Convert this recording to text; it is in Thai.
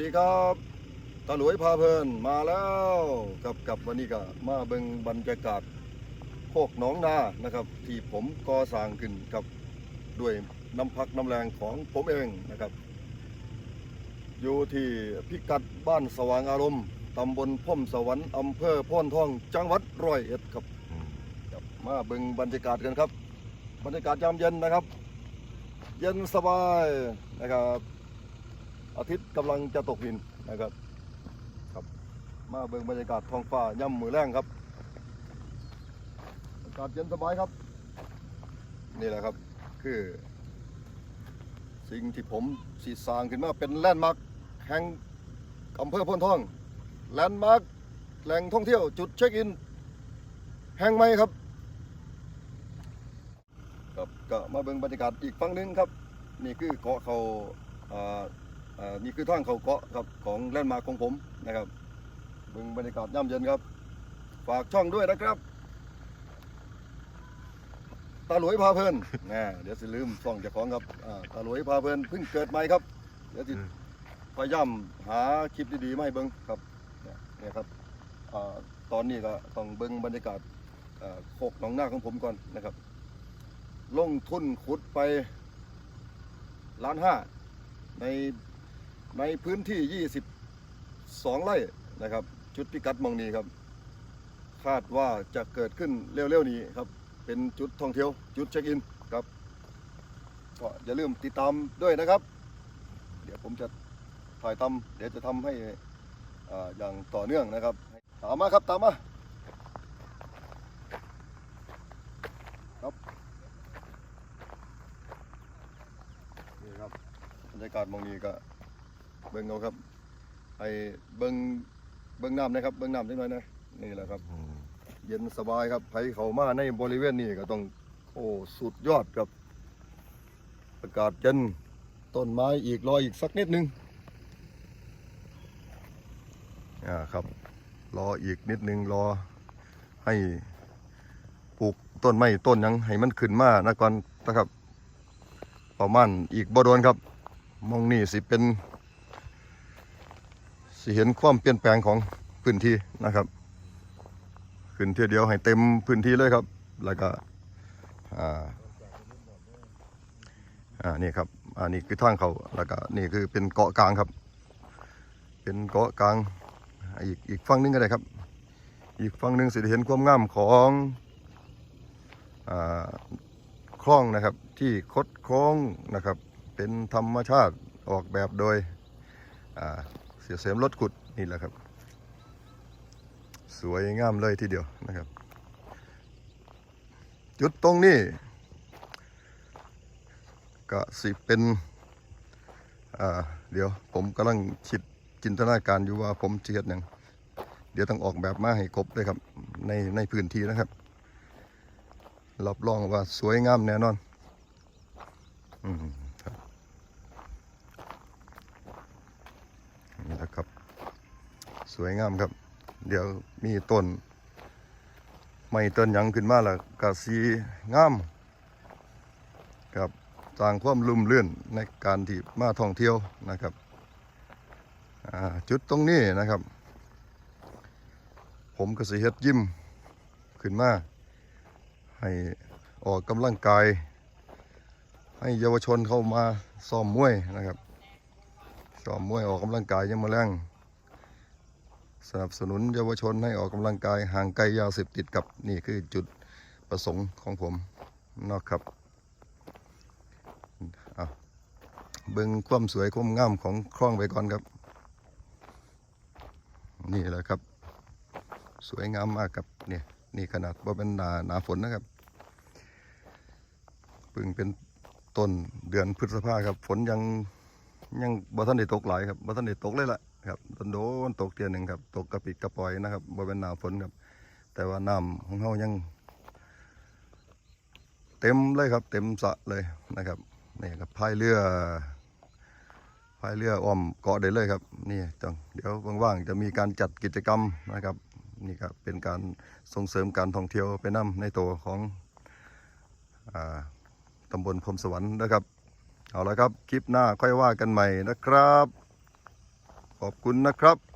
สวัสดีครับตาหลวยพาเพลินมาแล้วกับกับวันนี้ก็มาเบิ่งบรรยากาศโคกหนองนานะครับ ที่ผมก่อสร้างขึ้นครับด้วยน้ำพักน้ำแรงของผมเองนะครับ อยู่ที่พิกัดบ้านสว่างอารมณ์ตำบลพ่อมสวรรค์อำเภอพ่นทองจังหวัดร้อยเอ็ดครับครับมาเบิ่งบรรยากาศกันครับ บรรยากาศยามเย็นนะครับ เย็นสบายนะครับ อาทิตย์กำลังจะตกดินนะครับครับ มาเบิ่งบรรยากาศท้องฟ้าย่ำมือแรงครับ อากาศเย็นสบายครับ นี่แหละครับคือ สิ่งที่ผมสีสางขึ้นมาเป็นแลนด์มาร์คแห่งอำเภอพนทองแลนด์มาร์คแหล่งท่องเที่ยวจุดเช็คอิน แห่งใหม่ครับครับก็มาเบิ่งบรรยากาศอีกฝั่งหนึงครับ นี่คือเกาะเขาอ่า นี่คือทางเขาเกาะครับของแลนด์มาร์คของผมนะครับเบิ่งบรรยากาศย่ำเย็นครับ ฝากช่องด้วยนะครับ ตาหลวยพาเพลินนะเดี๋ยวสิลืมช่องเจ้าของครับอ่าตาหลวยพาเพลินเพิ่งเกิดใหม่ครับ เดี๋ยวสิพยายามหาคลิปดีๆมาให้เบิ่งครับเนี่ยเนี่ยครับอ่าตอนนี้ก็ต้องเบิ่งบรรยากาศอ่าโคกหนองนาของผมก่อนนะครับ ลงทุนขุดไปล้านห้าใน ในพื้นที่ 22 ไร่นะครับ จุดพิกัดมองนี้ครับ คาดว่าจะเกิดขึ้นเร็วๆนี้ครับ เป็นจุดท่องเที่ยว จุดเช็คอินครับ ก็อย่าลืมติดตามด้วยนะครับ เดี๋ยวผมจะถ่ายทำเดี๋ยวจะทำให้อ่าอย่างต่อเนื่องนะครับ ตามมาครับตามมาครับนี่ครับบรรยากาศมองนี้ก็ เบิ่งเอาครับให้เบิ่งเบิ่งน้ำนะครับ เบิ่งน้ำนิดหน่อยนะนี่แหละครับเย็นสบายครับใครเข้ามาในบริเวณนี้ก็ต้อง โอ้สุดยอดครับอากาศเย็นต้นไม้อีกรออีกสักนิดหนึงอ่าครับ รออีกนิดหนึงรอให้ปลูกต้นไม้ต้นหยังให้มันขึ้นมานะก่อนนะครับ ประมาณอีกบ่โดนครับมองนี่สิเป็น สิเห็นความเปลี่ยนแปลงของพื้นที่นะครับ ขึ้นเที่ยเดียวให้เต็มพื้นที่เลยครับ แล้วก็อ่าอ่านี่ครับอันนี้คือทางเขาแล้วก็นี่คือเป็นเกาะกลางครับ เป็นเกาะกลางอีกอีกฝั่งหนึงก็ได้ครับ อีกฝั่งหนึงสิเห็นความงามของอ่าคลองนะครับที่คดโค้งนะครับ เป็นธรรมชาติออกแบบโดยอ่า สียเสมรถขุดนี่แหละครับ สวยงามเลยทีเดียวนะครับ จุดตรงนี้ ก็สิเป็นอ่าเดี๋ยวผมกำลังคิดจินตนาการอยู่ว่าผมจะเฮ็ดหยังเดี๋ยวต้องออกแบบมาให้ครบเลยครับ ในในพื้นที่นะครับรับรองว่าสวยงามแน่นอน อืมครับนี่แหละครับ สวยงามครับ เดี๋ยวมีต้นไม่ต้นยังขึ้นมาแล้วก็สีงามครับสร้างความลุ่มเลื่อนในการที่มาท่องเที่ยวนะครับจุดตรงนี้นะครับ ผมก็สิเฮ็ดยิมขึ้นมา ให้ออกกำลังกาย ให้เยาวชนเข้ามาซ้อมมวยนะครับซ้อมมวยออกกำลังกายยังมาแรง สนับสนุนเยาวชนให้ออกกำลังกายห่างไกลยาเสพติดกับนี่คือจุดประสงค์ของผมนะครับเอาเบิ่งความสวยความงามของคลองไปก่อนครับ นี่แหละครับ สวยงามมากครับเนี่ยนี่ขนาดว่าเป็นหนาหนาฝนนะครับเพิ่งเป็นต้นเดือนพฤษภาครับ ฝนยังยังบ่ทันได้ตกหลายครับบ่ทันได้ตกเลยล่ะ ครับโดนโดนตกเทียหนึ่งครับตกกระปิดกระปล่อยนะครับบ่เป็นหนาฝนครับ แต่ว่าน้ำของเฮายัง เต็มเลยครับ เต็มสะเลยนะครับนี่ครับพายเรือพายเรืออ้อมเกาะได้เลยครับนี่จังเดี๋ยวว่างๆจะมีการจัดกิจกรรมนะครับนี่ครับเป็นการส่งเสริมการท่องเที่ยวไปนำในตัวของอตำบลพรมสวรรค์นะครับ เอาละครับ คลิปหน้าค่อยว่ากันใหม่นะครับ ขอบคุณนะครับ